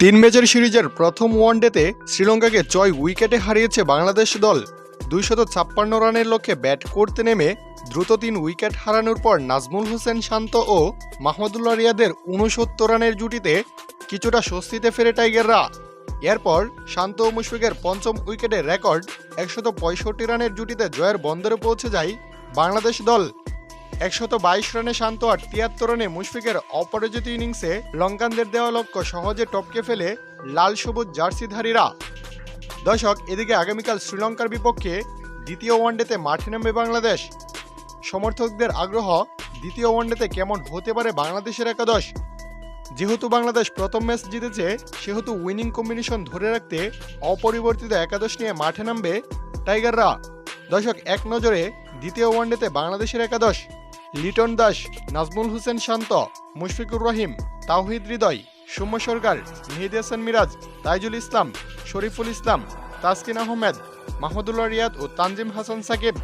তিন ম্যাচের সিরিজের প্রথম ওয়ানডেতে শ্রীলঙ্কাকে ছয় উইকেটে হারিয়েছে বাংলাদেশ দল। দুইশত ছাপ্পান্ন রানের লক্ষ্যে ব্যাট করতে নেমে দ্রুত তিন উইকেট হারানোর পর নাজমুল হোসেন শান্ত ও মাহমুদুল্লাহ রিয়াদের উনসত্তর রানের জুটিতে কিছুটা স্বস্তিতে ফেরে টাইগাররা। এরপর শান্ত ও মুশফিকের পঞ্চম উইকেটে রেকর্ড একশত পঁয়ষট্টি রানের জুটিতে জয়ের বন্দরে পৌঁছে যায় বাংলাদেশ দল। একশত বাইশ রানে শান্ত আর তিয়াত্তর রানে মুশফিকের অপরাজিত ইনিংসে লঙ্কানদের দেওয়া লক্ষ্য সহজে টপকে ফেলে লাল সবুজ জার্সিধারীরা। দর্শক, এদিকে আগামীকাল শ্রীলঙ্কার বিপক্ষে দ্বিতীয় ওয়ানডেতে মাঠে নামবে বাংলাদেশ। সমর্থকদের আগ্রহ, দ্বিতীয় ওয়ানডেতে কেমন হতে পারে বাংলাদেশের একাদশ? যেহেতু বাংলাদেশ প্রথম ম্যাচ জিতেছে, সেহেতু উইনিং কম্বিনেশন ধরে রাখতে অপরিবর্তিত একাদশ নিয়ে মাঠে নামবে টাইগাররা। দর্শক, এক নজরে দ্বিতীয় ওয়ানডেতে বাংলাদেশের একাদশ। লিটন দাস, নাজমুল হোসেন শান্ত, মুশফিকুর রহিম, তাওহিদ হৃদয়, সৌম্য সরকার, মেহিদ হাসান মিরাজ, তাইজুল ইসলাম, শরীফুল ইসলাম, তাসকিন আহমেদ, মাহমুদুল্লাহ রিয়াদ ও তানজিম হাসান সাকিব।